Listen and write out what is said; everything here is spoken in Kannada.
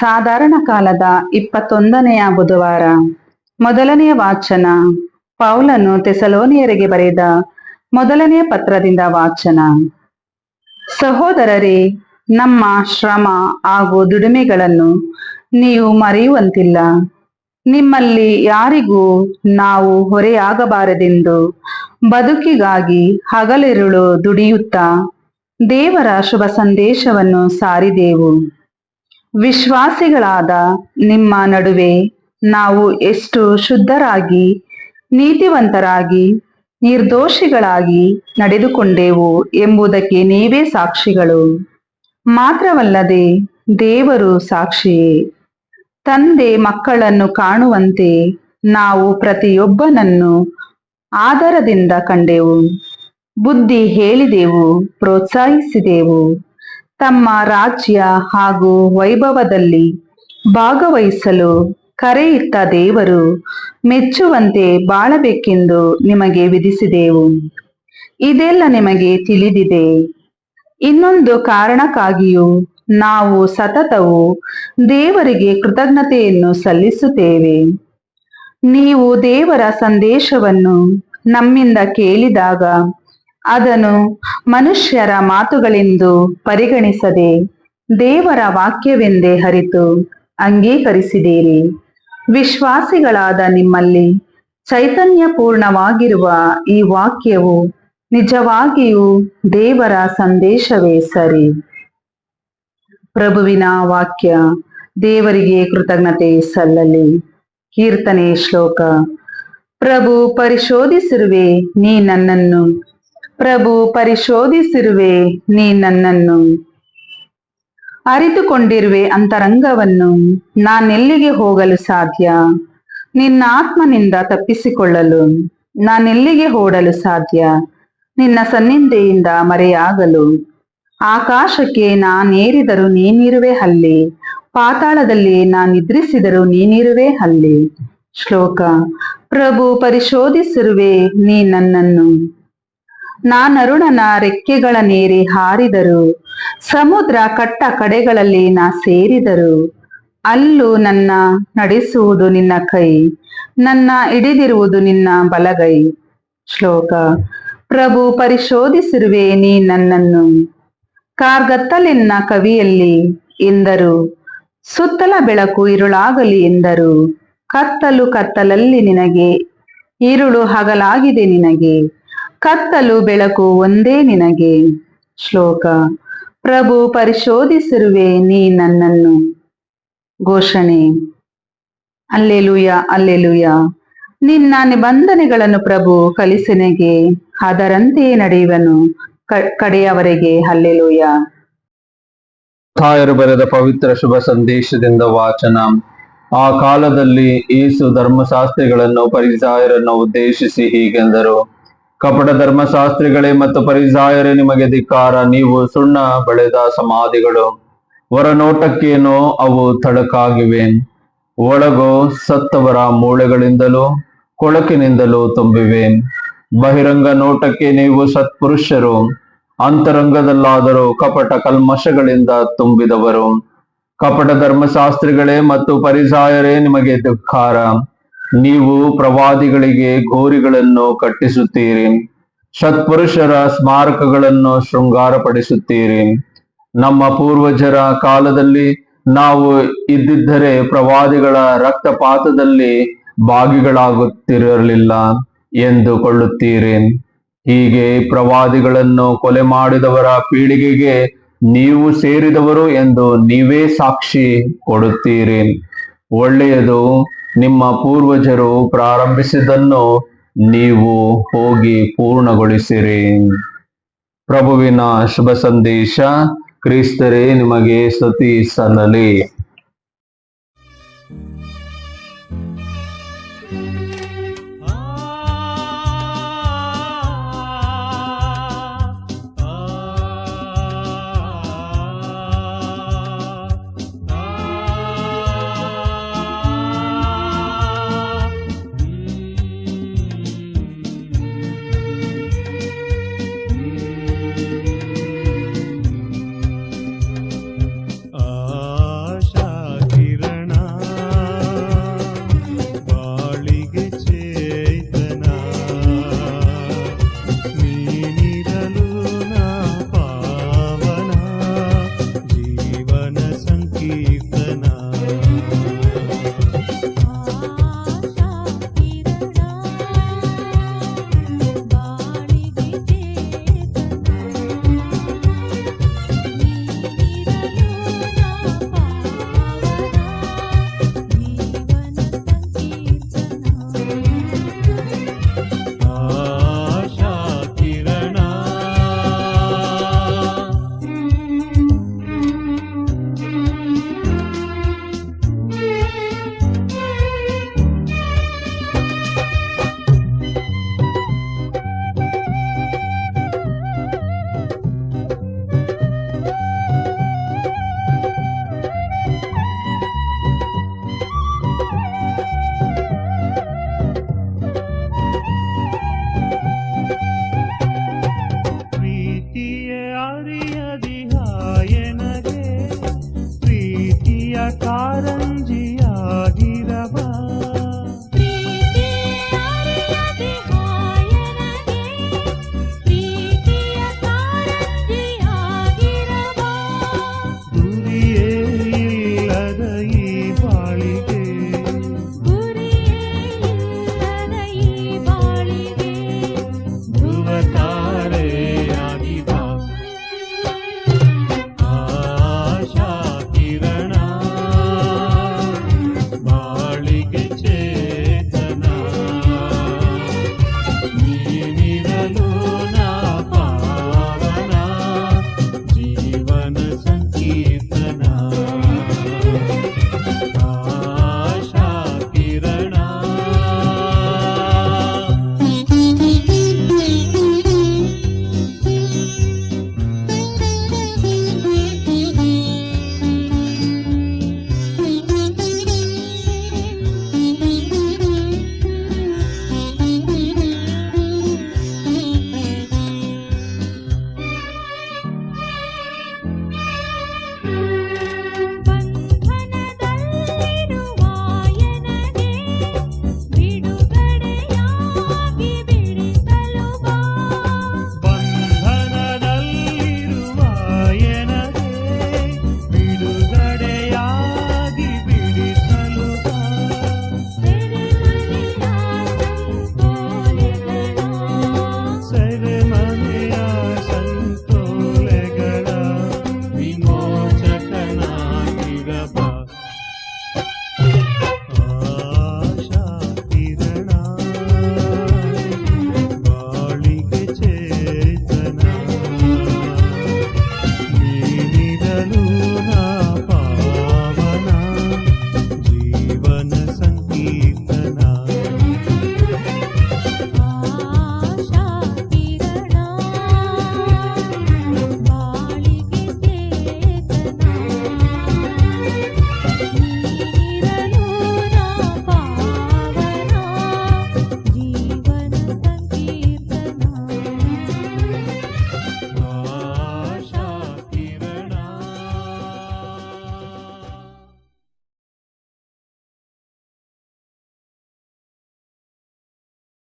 ಸಾಧಾರಣ ಕಾಲದ ಇಪ್ಪತ್ತೊಂದನೆಯ ಬುಧವಾರ. ಮೊದಲನೆಯ ವಾಚನ. ಪೌಲನು ತೆಸಲೋನಿಯರಿಗೆ ಬರೆದ ಮೊದಲನೆಯ ಪತ್ರದಿಂದ ವಾಚನ. ಸಹೋದರರೇ, ನಮ್ಮ ಶ್ರಮ ಹಾಗೂ ದುಡಿಮೆಗಳನ್ನು ನೀವು ಮರೆಯುವಂತಿಲ್ಲ. ನಿಮ್ಮಲ್ಲಿ ಯಾರಿಗೂ ನಾವು ಹೊರೆಯಾಗಬಾರದೆಂದು ಬದುಕಿಗಾಗಿ ಹಗಲಿರುಳು ದುಡಿಯುತ್ತಾ ದೇವರ ಶುಭ ಸಂದೇಶವನ್ನು ಸಾರಿದೆವು. ವಿಶ್ವಾಸಿಗಳಾದ ನಿಮ್ಮ ನಡುವೆ ನಾವು ಎಷ್ಟು ಶುದ್ಧರಾಗಿ, ನೀತಿವಂತರಾಗಿ, ನಿರ್ದೋಷಿಗಳಾಗಿ ನಡೆದುಕೊಂಡೆವು ಎಂಬುದಕ್ಕೆ ನೀವೇ ಸಾಕ್ಷಿಗಳು. ಮಾತ್ರವಲ್ಲದೆ ದೇವರು ಸಾಕ್ಷಿಯೇ. ತಂದೆ ಮಕ್ಕಳನ್ನು ಕಾಣುವಂತೆ ನಾವು ಪ್ರತಿಯೊಬ್ಬನನ್ನು ಆದರದಿಂದ ಕಂಡೆವು. ಬುದ್ಧಿ ಹೇಳಿದೆವು, ಪ್ರೋತ್ಸಾಹಿಸಿದೆವು. ತಮ್ಮ ರಾಜ್ಯ ಹಾಗೂ ವೈಭವದಲ್ಲಿ ಭಾಗವಹಿಸಲು ಕರೆಯಿಟ್ಟ ದೇವರು ಮೆಚ್ಚುವಂತೆ ಬಾಳಬೇಕೆಂದು ನಿಮಗೆ ವಿಧಿಸಿದೆವು. ಇದೆಲ್ಲ ನಿಮಗೆ ತಿಳಿದಿದೆ. ಇನ್ನೊಂದು ಕಾರಣಕ್ಕಾಗಿಯೂ ನಾವು ಸತತವು ದೇವರಿಗೆ ಕೃತಜ್ಞತೆಯನ್ನು ಸಲ್ಲಿಸುತ್ತೇವೆ. ನೀವು ದೇವರ ಸಂದೇಶವನ್ನು ನಮ್ಮಿಂದ ಕೇಳಿದಾಗ ಅದನ್ನು ಮನುಷ್ಯರ ಮಾತುಗಳೆಂದು ಪರಿಗಣಿಸದೆ ದೇವರ ವಾಕ್ಯವೆಂದೇ ಹರಿತು ಅಂಗೀಕರಿಸಿದ್ದೀರಿ. ವಿಶ್ವಾಸಿಗಳಾದ ನಿಮ್ಮಲ್ಲಿ ಚೈತನ್ಯಪೂರ್ಣವಾಗಿರುವ ಈ ವಾಕ್ಯವು ನಿಜವಾಗಿಯೂ ದೇವರ ಸಂದೇಶವೇ ಸರಿ. ಪ್ರಭುವಿನ ವಾಕ್ಯ ದೇವರಿಗೆ ಕೃತಜ್ಞತೆ ಸಲ್ಲಲಿ. ಕೀರ್ತನೆ ಶ್ಲೋಕ. ಪ್ರಭು, ಪರಿಶೋಧಿಸಿರುವೆ ನೀ ನನ್ನನ್ನು. ಪ್ರಭು ಪರಿಶೋಧಿಸಿರುವೆ, ನೀ ನನ್ನನ್ನು. ಅರಿತುಕೊಂಡಿರುವೆ ಅಂತರಂಗವನ್ನು ನಾನೆಲ್ಲಿಗೆ ಹೋಗಲು ಸಾಧ್ಯ? ನಿನ್ನ ಆತ್ಮನಿಂದ ತಪ್ಪಿಸಿಕೊಳ್ಳಲು ನಾನೆಲ್ಲಿಗೆ ಓಡಲು ಸಾಧ್ಯ? ನಿನ್ನ ಸನ್ನಿಂದೆಯಿಂದ ಮರೆಯಾಗಲು. ಆಕಾಶಕ್ಕೆ ನಾನೇರಿದರೂ ನೀನಿರುವೆ ಅಲ್ಲಿ, ಪಾತಾಳದಲ್ಲಿ ನಾನಿದ್ರಿಸಿದರೂ ನೀನಿರುವೆ ಅಲ್ಲಿ. ಶ್ಲೋಕ. ಪ್ರಭು ಪರಿಶೋಧಿಸಿರುವೆ, ನೀ ನನ್ನನ್ನು. ನಾನರುಣನ ರೆಕ್ಕೆಗಳ ನೇರಿ ಹಾರಿದರು. ಸಮುದ್ರ ಕಟ್ಟ ಕಡೆಗಳಲ್ಲಿ ನಾ ಸೇರಿದರು. ಅಲ್ಲೂ ನನ್ನ ನಡೆಸುವುದು ನಿನ್ನ ಕೈ. ನನ್ನ ಹಿಡಿದಿರುವುದು ನಿನ್ನ ಬಲಗೈ. ಶ್ಲೋಕ. ಪ್ರಭು ಪರಿಶೋಧಿಸಿರುವೆ ನೀ ನನ್ನನ್ನು. ಕಾರ್ಗತ್ತಲಿನ ಕವಿಯಲ್ಲಿ ಎಂದರು. ಸುತ್ತಲ ಬೆಳಕು ಇರುಳಾಗಲಿ ಎಂದರು. ಕತ್ತಲು ಕತ್ತಲಲ್ಲಿ ನಿನಗೆ. ಇರುಳು ಹಗಲಾಗಿದೆ ನಿನಗೆ. ಕತ್ತಲು ಬೆಳಕು ಒಂದೇ ನಿನಗೆ. ಶ್ಲೋಕ. ಪ್ರಭು, ಪರಿಶೋಧಿಸಿರುವೆ ನೀ ನನ್ನನ್ನು. ಘೋಷಣೆ. ಅಲ್ಲೆಲುಯ ಅಲ್ಲೆಲುಯ. ನಿನ್ನ ನಿಬಂಧನೆಗಳನ್ನು ಪ್ರಭು ಕಲಿಸನೆಗೆ ಅದರಂತೆಯೇ ನಡೆಯುವನು ಕಡೆಯವರೆಗೆ. ಅಲ್ಲೆಲುಯ ತಾಯರು ಬರೆದ ಪವಿತ್ರ ಶುಭ ಸಂದೇಶದಿಂದ ವಾಚನ. ಆ ಕಾಲದಲ್ಲಿ ಏಸು ಧರ್ಮಶಾಸ್ತ್ರಿಗಳನ್ನು ಪರಿಸಾಯರನ್ನು ಉದ್ದೇಶಿಸಿ ಹೀಗೆಂದರು. ಕಪಟ ಧರ್ಮಶಾಸ್ತ್ರಿಗಳೇ ಮತ್ತು ಪರಿಸಾಯರೇ ನಿಮಗೆ ಧಿಕ್ಕಾರ, ನೀವು ಸುಣ್ಣ ಬೆಳೆದ ಸಮಾಧಿಗಳು. ಹೊರನೋಟಕ್ಕೇನೋ ಅವು ತಡಕಾಗಿವೆ ಒಳಗೋ ಸತ್ತವರ ಮೂಳೆಗಳಿಂದಲೂ ಕೊಳಕಿನಿಂದಲೂ ತುಂಬಿವೆ. ಬಹಿರಂಗ ನೋಟಕ್ಕೆ ನೀವು ಸತ್ಪುರುಷರು. ಅಂತರಂಗದಲ್ಲಾದರೂ ಕಪಟ ಕಲ್ಮಶಗಳಿಂದ ತುಂಬಿದವರು. ಕಪಟ ಧರ್ಮಶಾಸ್ತ್ರಿಗಳೇ ಮತ್ತು ಪರಿಸಾಯರೇ ನಿಮಗೆ ಧಿಕ್ಕಾರ. ನೀವು ಪ್ರವಾದಿಗಳಿಗೆ ಗೋರಿಗಳನ್ನು ಕಟ್ಟಿಸುತ್ತೀರಿ. ಸತ್ಪುರುಷರ ಸ್ಮಾರಕಗಳನ್ನು ಶೃಂಗಾರಪಡಿಸುತ್ತೀರಿ. ನಮ್ಮ ಪೂರ್ವಜರ ಕಾಲದಲ್ಲಿ ನಾವು ಇದ್ದಿದ್ದರೆ ಪ್ರವಾದಿಗಳ ರಕ್ತಪಾತದಲ್ಲಿ ಭಾಗಿಗಳಾಗುತ್ತಿರಲಿಲ್ಲ ಎಂದುಕೊಳ್ಳುತ್ತೀರಿ. ಹೀಗೆ ಪ್ರವಾದಿಗಳನ್ನು ಕೊಲೆ ಮಾಡಿದವರ ಪೀಳಿಗೆಗೆ ನೀವು ಸೇರಿದವರು ಎಂದು ನೀವೇ ಸಾಕ್ಷಿ ಕೊಡುತ್ತೀರಿ. ಒಳ್ಳೆಯದು ನಿಮ್ಮ ಪೂರ್ವಜರು ಪ್ರಾರಂಭಿಸಿದನ್ನು ನೀವು ಹೋಗಿ ಪೂರ್ಣಗೊಳಿಸಿರಿ. ಪ್ರಭುವಿನ ಶುಭ ಸಂದೇಶ ಕ್ರಿಸ್ತರೇ ನಿಮಗೆ ಸತಿ ಸಲ್ಲಲಿ